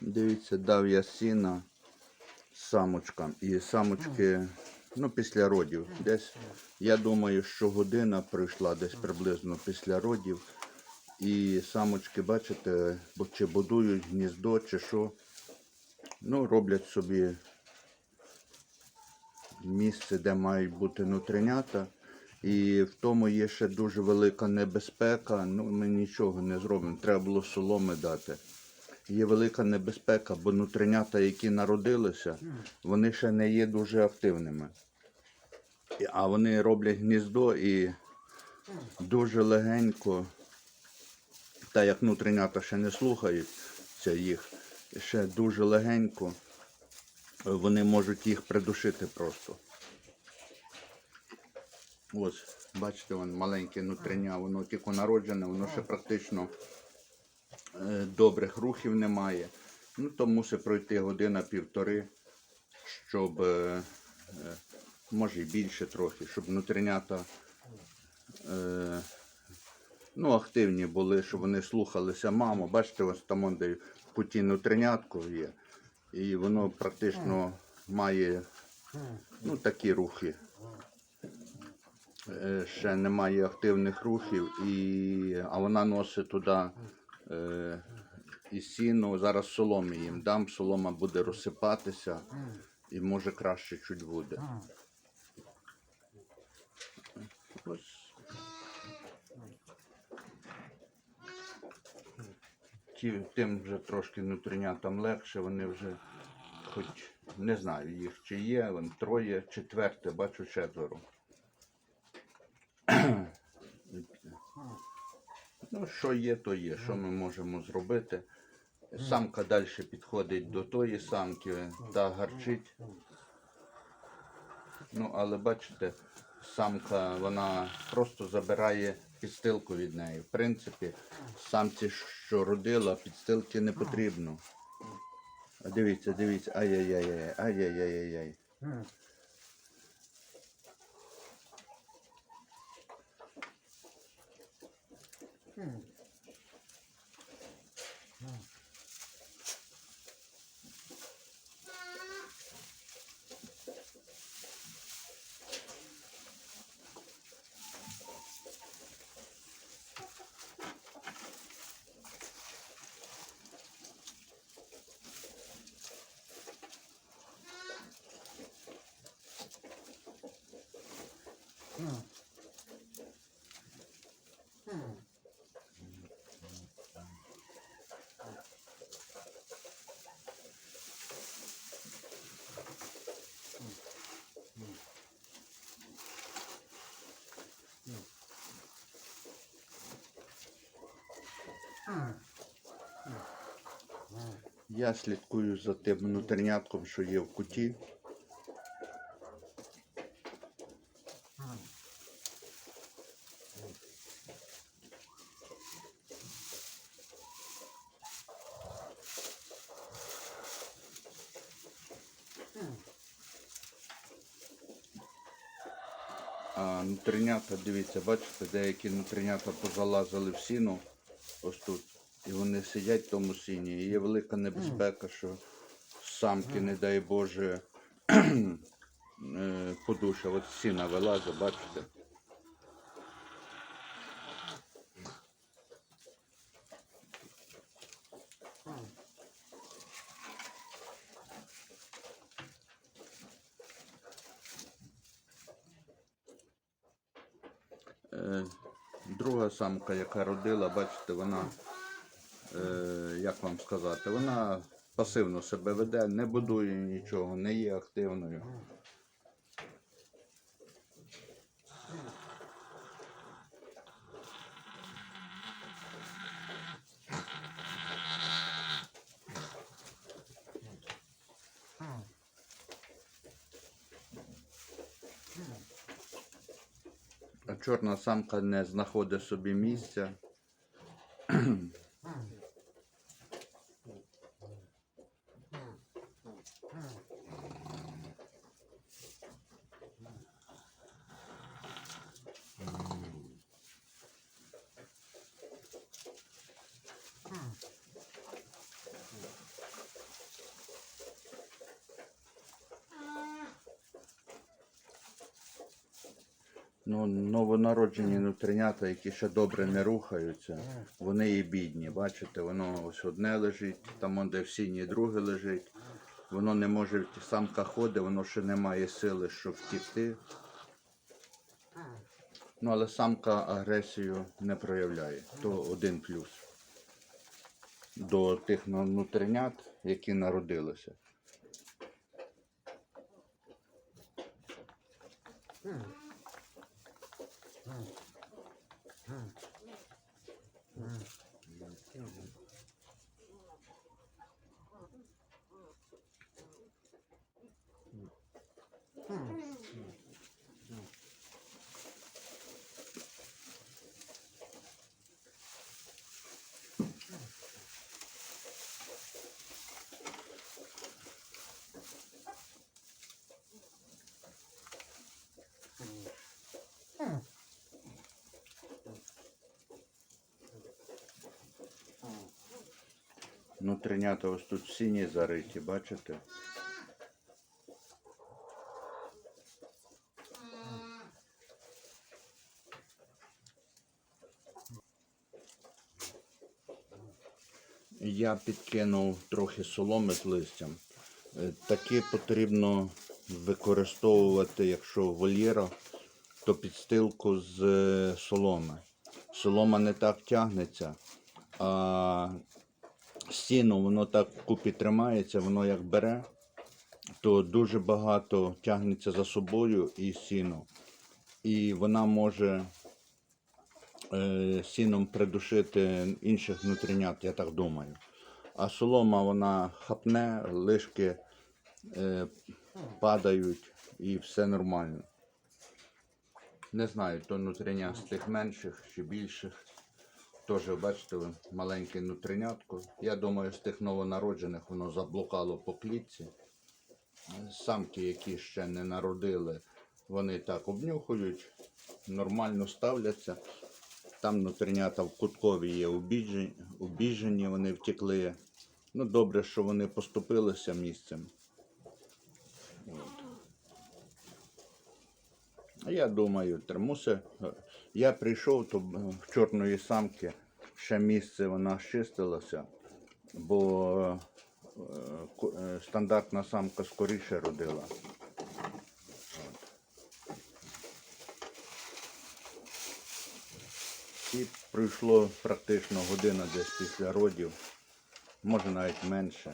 Дивіться, дав я сіна самочкам. І самочки, ну, після родів. Десь, я думаю, що година пройшла десь приблизно після родів. І самочки, бачите, чи будують гніздо, чи що. Ну, роблять собі місце, де мають бути нутринята. І в тому є ще дуже велика небезпека. Ну, ми нічого не зробимо. Треба було соломи дати. Є велика небезпека, бо нутринята, які народилися, вони ще не є дуже активними. А вони роблять гніздо і дуже легенько, та як нутринята ще не слухають їх, ще дуже легенько вони можуть їх придушити просто. Ось, бачите, вон маленьке нутриня, воно тільки народжене, воно ще практично е, добрих рухів немає. Ну, то мусить пройти година-півтори, щоб, е, е, може і більше трохи, щоб нутринята е, ну, активні були, щоб вони слухалися маму. Бачите, ось там де в куті нутринятко є. І воно практично має ну, такі рухи. Е, Ще немає активних рухів, і... а вона носить туди е, і сіно. Зараз соломи їм дам, солома буде розсипатися і може краще чуть буде. Ось. Ті, тим вже трошки нутринятам легше, вони вже хоч не знаю їх чи є, вон троє, четверте, бачу четверо. Ну, що є, то є. Що ми можемо зробити? Самка далі підходить до тої самки та гарчить. Ну, але бачите, самка вона просто забирає підстилку від неї. В принципі, самці, що родила, підстилки не потрібно. А дивіться, дивіться, ай-яй-яй, ай-яй-яй-яй. 응. 응. 응. Я слідкую за тим внутрішнятком, що є в куті. А нутринята, дивіться, бачите, деякі нутринята позалазили в сіно ось тут. І вони сидять в тому сіні. І є велика небезпека, що самки, не дай Боже, е, подуша. От сіна вилазить, бачите. Друга самка, яка родила, бачите, вона, е, як вам сказати, вона пасивно себе веде, не будує нічого, не є активною. Чорна самка не знаходить собі місця. Ну, новонароджені нутринята, які ще добре не рухаються, вони і бідні. Бачите, воно ось одне лежить, там де в сіні друге лежить. Воно не може, самка ходить, воно ще не має сили, щоб втікти. Ну, але самка агресію не проявляє. То один плюс. До тих ну- нутринят, які народилися. Нутринята ось тут в сіні зариті, бачите? Я підкинув трохи соломи з листям. Е, Такі потрібно використовувати, якщо в вольєрах, то підстилку з е, соломи. Солома не так тягнеться, а стіну воно так вкупі тримається, воно як бере, то дуже багато тягнеться за собою і сіно. І вона може е, сіном придушити інших нутринят, я так думаю. А солома вона хапне, лишки е, падають і все нормально. Не знаю, то нутриня з тих менших чи більших. Теж, бачите, ви, маленьке нутринятко. Я думаю, з тих новонароджених воно заблукало по клітці. Самки, які ще не народили, вони так обнюхують, нормально ставляться. Там нутринята в куткові є обіжені, вони втекли. Ну, добре, що вони поступилися місцем. Я думаю, термуси. Я прийшов, то е, в чорної самки ще місце вона щистилася, бо е, е, стандартна самка скоріше родила. І пройшло практично година десь після родів, може навіть менше.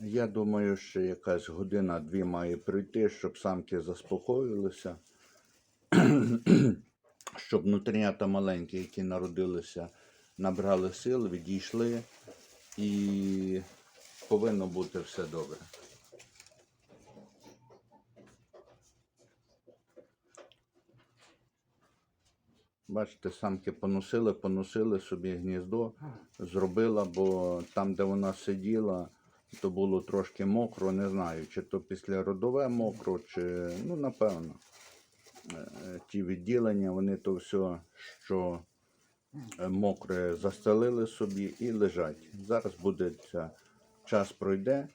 Я думаю, що якась година-дві має пройти, щоб самки заспокоїлися, щоб нутринята маленькі, які народилися, набрали сил, відійшли і повинно бути все добре. Бачите, самки поносили, поносили собі гніздо, зробила, бо там, де вона сиділа, то було трошки мокро, не знаю, чи то після родове мокро, чи ну напевно. Е, Ті відділення, вони то все, що е, мокре, застелили собі і лежать. Зараз буде час пройде,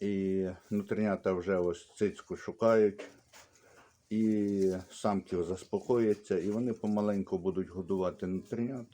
і нутринята вже ось цицьку шукають, і самки заспокояться, і вони помаленьку будуть годувати нутринят.